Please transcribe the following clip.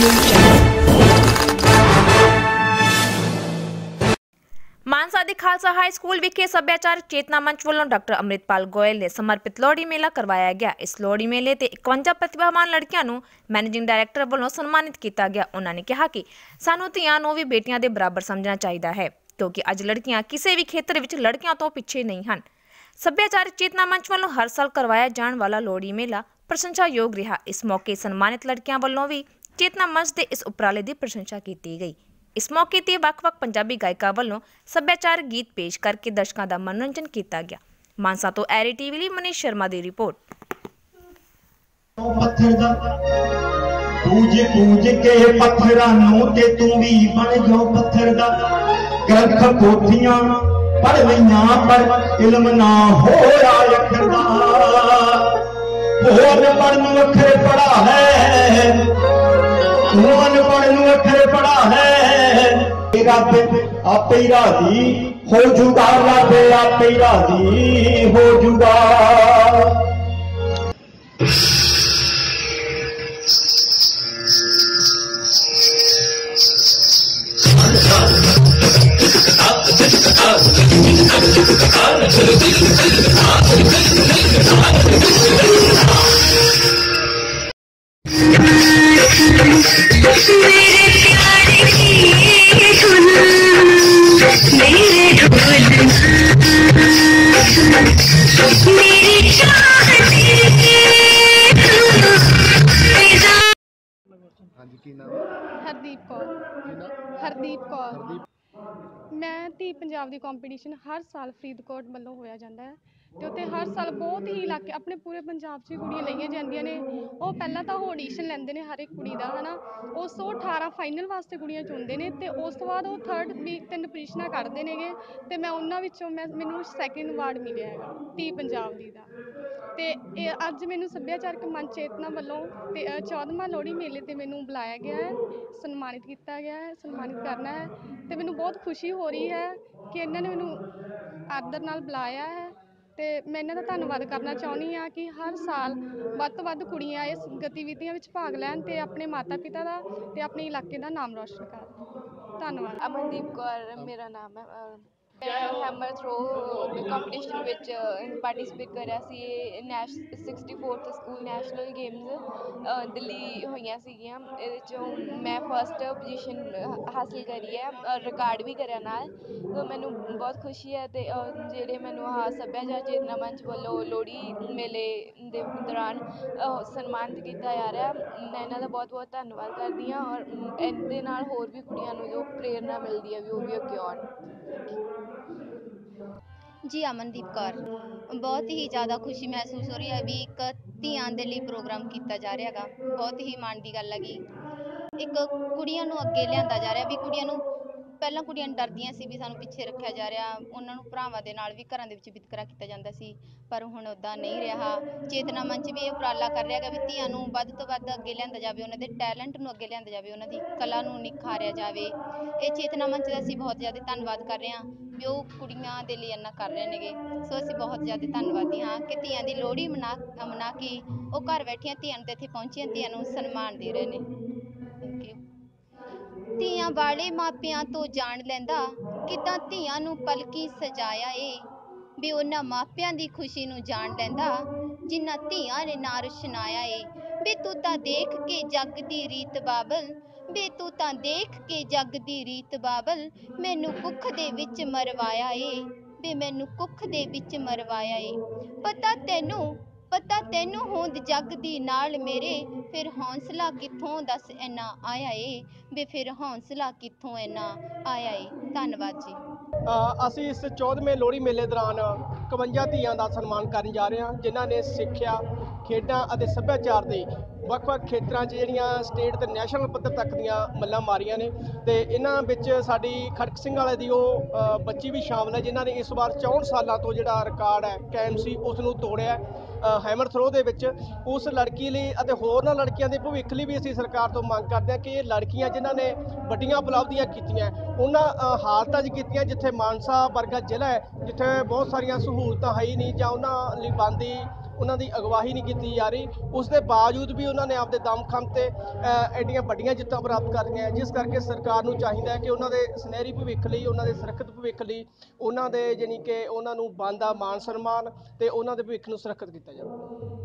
Audio Jungle. Mansa ਦੇ Khalsa high school ਵਿਖੇ ਸੱਭਿਆਚਾਰ ਚੇਤਨਾ ਮੰਚ ਵੱਲੋਂ ਡਾਕਟਰ ਅੰਮ੍ਰਿਤਪਾਲ ਗੋਇਲ ਨੇ ਸਮਰਪਿਤ ਲੋਹੜੀ ਮੇਲਾ ਕਰਵਾਇਆ ਗਿਆ ਇਸ ਲੋਹੜੀ ਮੇਲੇ ਤੇ 51 ਪ੍ਰਤਿਭਾਵਾਨ ਲੜਕੀਆਂ ਨੂੰ ਮੈਨੇਜਿੰਗ ਡਾਇਰੈਕਟਰ ਵੱਲੋਂ ਸਨਮਾਨਿਤ ਕੀਤਾ ਗਿਆ ਉਹਨਾਂ ਨੇ ਕਿਹਾ ਕਿ ਸਾਨੂੰ ਧੀਆਂ ਨੂੰ ਵੀ ਬੇਟੀਆਂ ਦੇ ਬਰਾਬਰ ਸਮਝਣਾ ਚਾਹੀਦਾ ਹੈ ਕਿਉਂਕਿ ਅੱਜ ਲੜਕੀਆਂ ਕਿਸੇ ਵੀ ਖੇਤਰ ਵਿੱਚ ਲੜਕੀਆਂ ਤੋਂ ਪਿੱਛੇ ਨਹੀਂ ਹਨ ਸੱਭਿਆਚਾਰ ਚੇਤਨਾ ਮੰਚ ਵੱਲੋਂ ਹਰ ਸਾਲ ਕਰਵਾਇਆ ਜਾਣ ਵਾਲਾ ਲੋਹੜੀ ਮੇਲਾ ਪ੍ਰਸ਼ੰਸਾਯੋਗ ਰਿਹਾ ਇਸ ਮੌਕੇ ਸਨਮਾਨਿਤ ਲੜਕੀਆਂ ਵੱਲੋਂ ਵੀ ਚੇਤਨਾ ਮੰਚ ਦੇ ਇਸ ਉਪਰਾਲੇ ਦੀ ਪ੍ਰਸ਼ੰਸਾ ਕੀਤੀ ਗਈ। ਇਸ ਮੌਕੇ ਤੇ ਵੱਖ-ਵੱਖ ਪੰਜਾਬੀ ਗਾਇਕਾਂ ਵੱਲੋਂ ਸੱਭਿਆਚਾਰ ਗੀਤ ਪੇਸ਼ ਕਰਕੇ ਦਰਸ਼ਕਾਂ ਦਾ ਮਨੋਰੰਜਨ ਕੀਤਾ ਗਿਆ। ਮਾਨਸਾ ਤੋਂ ਐਰੀ ਟੀਵੀ ਲਈ ਮਨੀਸ਼ ਸ਼ਰਮਾ ਦੀ ਰਿਪੋਰਟ। ਪੱਥਰ ਦਾ ਪੂਜ ਪੂਜ ਕੇ ਪੱਥਰਾਂ ਨੂੰ ਤੇ ਤੂੰ ਵੀ ਬਣ ਜਾ ਪੱਥਰ ਦਾ। ਗ੍ਰੰਥ ਪੋਥੀਆਂ ਪੜ ਲਈਆਂ ਪਰ ਇਲਮ ਨਾ ਹੋਇਆ ਅੱਖਰ ਦਾ। ਹੋਰ ਪੜਨ ਨੂੰ ਪੜਾ ਹੈ ਤੂੰ ਅਨਪੜ੍ਹ ਨੂੰ ਅੱਖਰ ਪੜਾ ਹੈ ਇਹ ਰੱਬ ਆਪੇ ਹੀ ਰਾਜ਼ੀ ਹੋ ਜੂਗਾ ਰੱਬ ਆਪੇ ਹੀ ਰਾਜ਼ੀ ਹੋ ਹਾਂਜੀ ਕੀ ਨਾਮ ਹੈ? ਹਰਦੀਪ ਕੌਰ। ਕੀ ਨਾਮ? ਹਰਦੀਪ ਕੌਰ। ਹਰਦੀਪ। ਮੈਂ ਧੀ ਪੰਜਾਬ ਦੀ ਕੰਪੀਟੀਸ਼ਨ ਹਰ ਸਾਲ ਫਰੀਦਕੋਟ ਵੱਲੋਂ ਹੋਇਆ ਜਾਂਦਾ ਹੈ ਤੇ ਉੱਥੇ ਹਰ ਸਾਲ ਬਹੁਤ ਹੀ ਇਲਾਕੇ ਆਪਣੇ ਪੂਰੇ ਪੰਜਾਬ 'ਚ ਹੀ ਕੁੜੀਆਂ ਲਈਆਂ ਜਾਂਦੀਆਂ ਨੇ। ਉਹ ਪਹਿਲਾਂ ਤਾਂ ਉਹ ਆਡੀਸ਼ਨ ਲੈਂਦੇ ਨੇ ਹਰ ਇੱਕ ਕੁੜੀ ਦਾ ਹਨਾ? ਉਸ ਤੋਂ 18 ਫਾਈਨਲ ਵਾਸਤੇ ਕੁੜੀਆਂ ਚੁਣਦੇ ਨੇ ਤੇ ਉਸ ਤੋਂ ਬਾਅਦ ਉਹ ਥਰਡ ਵੀ ਤਿੰਨ ਪੋਜੀਸ਼ਨਾਂ ਕੱਢਦੇ ਨੇਗੇ ਤੇ ਮੈਂ ਉਹਨਾਂ ਵਿੱਚੋਂ ਮੈਂ ਮੈਨੂੰ ਸੈਕਿੰਡ ਅਵਾਰਡ ਮਿਲਿਆ ਹੈਗਾ ਧੀ ਪੰਜਾਬ ਦੀ ਦਾ। ਤੇ ਇਹ ਅੱਜ ਮੈਨੂੰ ਸੱਭਿਆਚਾਰਕ ਮੰਚ ਚੇਤਨਾ ਵੱਲੋਂ ਤੇ 14ਵਾਂ ਲੋਹੜੀ ਮੇਲੇ ਤੇ ਮੈਨੂੰ ਬੁਲਾਇਆ ਗਿਆ ਹੈ, ਸਨਮਾਨਿਤ ਕੀਤਾ ਗਿਆ ਹੈ, ਸਨਮਾਨਿਤ ਕਰਨਾ ਹੈ ਤੇ ਮੈਨੂੰ ਬਹੁਤ ਖੁਸ਼ੀ ਹੋ ਰਹੀ ਹੈ ਕਿ ਇਹਨਾਂ ਨੇ ਮੈਨੂੰ ਆਦਰ ਨਾਲ ਬੁਲਾਇਆ ਹੈ ਤੇ ਮੈਂ ਇਹਨਾਂ ਦਾ ਧੰਨਵਾਦ ਕਰਨਾ ਚਾਹੁੰਦੀ ਹਾਂ ਕਿ ਹਰ ਸਾਲ ਵੱਧ ਤੋਂ ਵੱਧ ਕੁੜੀਆਂ ਇਸ ਗਤੀਵਿਧੀਆਂ ਵਿੱਚ ਭਾਗ ਲੈਣ ਤੇ ਆਪਣੇ ਮਾਤਾ ਪਿਤਾ ਦਾ ਤੇ ਆਪਣੇ ਇਲਾਕੇ ਦਾ ਨਾਮ ਰੌਸ਼ਨ ਕਰਨ। ਧੰਨਵਾਦ। ਅਮਨਦੀਪ ਕੌਰ, ਮੇਰਾ ਨਾਮ ਹੈ ਹੈਮਰ ਥਰੋ ਕੰਪੀਟੀਸ਼ਨ ਵਿੱਚ ਪਾਰਟਿਸਿਪੇਟ ਕਰਿਆ ਸੀ। ਇਹ ਨੈਸ਼ 64th school national games Delhi ਹੋਈਆਂ ਸੀਗੀਆਂ। ਇਹਦੇ ਚੋਂ ਮੈਂ ਫਸਟ ਪੋਜੀਸ਼ਨ ਹਾਸਿਲ ਕਰੀ ਹੈ। ਰਿਕਾਰਡ ਵੀ ਕਰਿਆ ਨਾਲ। ਤਾਂ ਮੈਨੂੰ ਬਹੁਤ ਖੁਸ਼ੀ ਹੈ ਤੇ ਜਿਹੜੇ ਮੈਨੂੰ ਆਹ ਸੱਭਿਆਚਾਰ ਚੇਤਨਾ ਮੰਚ ਵੱਲੋਂ ਲੋਹੜੀ ਮੇਲੇ ਦੇ ਦੌਰਾਨ ਸਨਮਾਨਿਤ ਕੀਤਾ ਜਾ ਰਿਹਾ। ਮੈਂ ਇਹਨਾਂ ਦਾ ਬਹੁਤ ਬਹੁਤ ਧੰਨਵਾਦ ਕਰਦੀ ਹਾਂ ਔਰ ਇਹਦੇ ਨਾਲ ਹੋਰ ਵੀ ਕੁੜੀਆਂ ਨੂੰ ਜੋ ਪ੍ਰੇਰਨਾ ਮਿਲਦੀ ਹੈ ਵੀ ਉਹ ਵੀ ਅੱਗੇ ਆਉਣ। ਜੀ, ਅਮਨਦੀਪ ਕੌਰ। ਬਹੁਤ ਹੀ ਜ਼ਿਆਦਾ ਖੁਸ਼ੀ ਮਹਿਸੂਸ ਹੋ ਰਹੀ ਹੈ ਵੀ ਇੱਕ ਧੀਆਂ ਦੇ ਲਈ ਪ੍ਰੋਗਰਾਮ ਕੀਤਾ ਜਾ ਰਿਹਾ ਹੈਗਾ। ਬਹੁਤ ਹੀ ਮਾਣ ਦੀ ਗੱਲ ਹੈਗੀ। ਇੱਕ ਕੁੜੀਆਂ ਨੂੰ ਅੱਗੇ ਲਿਆਂਦਾ ਜਾ ਰਿਹਾ ਵੀ ਕੁੜੀਆਂ ਨੂੰ ਪਹਿਲਾਂ ਕੁੜੀਆਂ ਡਰਦੀਆਂ ਸੀ ਵੀ ਸਾਨੂੰ ਪਿੱਛੇ ਰੱਖਿਆ ਜਾ ਰਿਹਾ। ਉਹਨਾਂ ਨੂੰ ਭਰਾਵਾਂ ਦੇ ਨਾਲ ਵੀ ਘਰਾਂ ਦੇ ਵਿੱਚ ਵਿਤਕਰਾ ਕੀਤਾ ਜਾਂਦਾ ਸੀ, ਪਰ ਹੁਣ ਉੱਦਾਂ ਨਹੀਂ ਰਿਹਾ। ਚੇਤਨਾ ਮੰਚ ਵੀ ਇਹ ਉਪਰਾਲਾ ਕਰ ਰਿਹਾ ਹੈਗਾ ਵੀ ਧੀਆਂ ਨੂੰ ਵੱਧ ਤੋਂ ਵੱਧ ਅੱਗੇ ਲਿਆਂਦਾ ਜਾਵੇ, ਉਹਨਾਂ ਦੇ ਟੈਲੈਂਟ ਨੂੰ ਅੱਗੇ ਲਿਆਂਦਾ ਜਾਵੇ, ਉਹਨਾਂ ਦੀ ਕਲਾ ਨੂੰ ਨਿਖਾਰਿਆ ਜਾਵੇ। ਇਹ ਚੇਤਨਾ ਮੰਚ ਦਾ ਅਸੀਂ ਬਹੁਤ ਜ਼ਿਆਦਾ ਧੰਨਵਾਦ ਕਰ ਰਹੇ ਹਾਂ। ਵੀ ਉਹ ਕੁੜੀਆਂ ਦੇ ਲਈ ਇੰਨਾ ਕਰ ਰਹੇ ਨੇਗੇ। ਸੋ ਅਸੀਂ ਬਹੁਤ ਜ਼ਿਆਦਾ ਧੰਨਵਾਦੀ ਹਾਂ ਕਿ ਧੀਆਂ ਦੀ ਲੋਹੜੀ ਮਨਾ ਮਨਾ ਕੇ ਉਹ ਘਰ ਬੈਠੀਆਂ ਧੀਆਂ ਨੂੰ ਤੇ ਇੱਥੇ ਪਹੁੰਚੀਆਂ ਧੀਆਂ ਨੂੰ ਸਨਮਾਨ ਦੇ ਰਹੇ ਨੇ। ਥੈਂਕ ਯੂ ਧੀਆਂ ਵਾਲੇ ਮਾਪਿਆਂ ਤੋਂ ਜਾਣ ਲੈਂਦਾ ਕਿਦਾਂ ਧੀਆਂ ਨੂੰ ਪਲਕੀ ਸਜਾਇਆ ਏ। ਵੀ ਉਹਨਾਂ ਮਾਪਿਆਂ ਦੀ ਖੁਸ਼ੀ ਨੂੰ ਜਾਣ ਲੈਂਦਾ ਜਿਨ੍ਹਾਂ ਧੀਆਂ ਨੇ ਨਾਰ ਰੁਸ਼ਨਾਇਆ ਏ। ਵੀ ਤੂੰ ਤਾਂ ਦੇਖ ਕੇ ਜੱਗ ਦੀ ਰੀਤ ਬਾਬਲ ਵੇ ਤੂੰ ਤਾਂ ਦੇਖ ਕੇ ਜੱਗ ਦੀ ਰੀਤ ਬਾਬਲ ਮੈਨੂੰ ਕੁੱਖ ਦੇ ਵਿੱਚ ਮਰਵਾਇਆ ਏ, ਵੇ ਮੈਨੂੰ ਕੁੱਖ ਦੇ ਵਿੱਚ ਮਰਵਾਇਆ ਏ। ਪਤਾ ਤੈਨੂੰ ਪਤਾ ਤੈਨੂੰ ਹੋਂਦ ਜੱਗ ਦੀ ਨਾਲ ਮੇਰੇ, ਫਿਰ ਹੌਸਲਾ ਕਿੱਥੋਂ ਦੱਸ ਇੰਨਾ ਆਇਆ ਏ, ਵੇ ਫਿਰ ਹੌਸਲਾ ਕਿੱਥੋਂ ਇੰਨਾ ਆਇਆ ਏ। ਧੰਨਵਾਦ ਜੀ। ਅਸੀਂ ਇਸ 14ਵੇਂ ਲੋਹੜੀ ਮੇਲੇ ਦੌਰਾਨ 51 ਧੀਆਂ ਦਾ ਸਨਮਾਨ ਕਰਨ ਜਾ ਰਹੇ ਹਾਂ, ਜਿਨ੍ਹਾਂ ਨੇ ਸਿੱਖਿਆ, ਖੇਡਾਂ ਅਤੇ ਸੱਭਿਆਚਾਰ ਦੇ ਵੱਖ-ਵੱਖ ਖੇਤਰਾਂ 'ਚ ਜਿਹੜੀਆਂ ਸਟੇਟ ਤੇ ਨੈਸ਼ਨਲ ਪੱਧਰ ਤੱਕ ਦੀਆਂ ਮੱਲਾਂ ਮਾਰੀਆਂ ਨੇ ਤੇ ਇਹਨਾਂ ਵਿੱਚ ਸਾਡੀ ਖੜਕ ਸਿੰਘ ਵਾਲੇ ਦੀ ਉਹ ਬੱਚੀ ਵੀ ਸ਼ਾਮਲ ਹੈ ਜਿਨ੍ਹਾਂ ਨੇ ਇਸ ਵਾਰ 64 ਸਾਲਾਂ ਤੋਂ ਜਿਹੜਾ ਰਿਕਾਰਡ ਹੈ ਕਾਇਮ ਸੀ ਉਸ ਨੂੰ ਤੋੜਿਆ ਹੈਮਰ ਥਰੋ ਦੇ ਵਿੱਚ। ਉਸ ਲੜਕੀ ਲਈ ਅਤੇ ਹੋਰਨਾਂ ਲੜਕੀਆਂ ਦੇ ਭਵਿੱਖ ਲਈ ਵੀ ਅਸੀਂ ਸਰਕਾਰ ਤੋਂ ਮੰਗ ਕਰਦੇ ਹਾਂ ਕਿ ਇਹ ਲੜਕੀਆਂ ਜਿਨ੍ਹਾਂ ਨੇ ਵੱਡੀਆਂ ਉਪਲਬਧੀਆਂ ਕੀਤੀਆਂ ਉਹਨਾਂ ਅ, ਹਾਲਤਾਂ 'ਚ ਕੀਤੀਆਂ ਜਿੱਥੇ ਮਾਨਸਾ ਵਰਗਾ ਜ਼ਿਲ੍ਹਾ ਹੈ ਜਿੱਥੇ ਬਹੁਤ ਸਾਰੀਆਂ ਸਹੂਲਤਾਂ ਹੈ ਹੀ ਨਹੀਂ ਜਾਂ ਉਹਨਾਂ ਲਈ ਬਣਦੀ ਉਹਨਾਂ ਦੀ ਅਗਵਾਈ ਨਹੀਂ ਕੀਤੀ ਜਾ ਰਹੀ। ਉਸ ਦੇ ਬਾਵਜੂਦ ਵੀ ਉਹਨਾਂ ਨੇ ਆਪਦੇ ਦਮਖਮ ਤੇ ਐਡੀਆਂ ਵੱਡੀਆਂ ਜਿੱਤਾਂ ਪ੍ਰਾਪਤ ਕਰ ਗਏ ਜਿਸ ਕਰਕੇ ਸਰਕਾਰ ਨੂੰ ਚਾਹੀਦਾ ਹੈ ਕਿ ਉਹਨਾਂ ਦੇ ਸੁਨਹਿਰੀ ਭਵਿੱਖ ਲਈ, ਉਹਨਾਂ ਦੇ ਸੁਰੱਖਿਅਤ ਭਵਿੱਖ ਲਈ ਉਹਨਾਂ ਦੇ ਜਾਣੀ ਕਿ ਉਹਨਾਂ ਨੂੰ ਬਣਦਾ ਮਾਨ ਸਨਮਾਨ ਤੇ ਉਹਨਾਂ ਦੇ ਭਵਿੱਖ ਨੂੰ ਸੁਰੱਖਿਅਤ ਕੀਤਾ ਜਾਵੇ।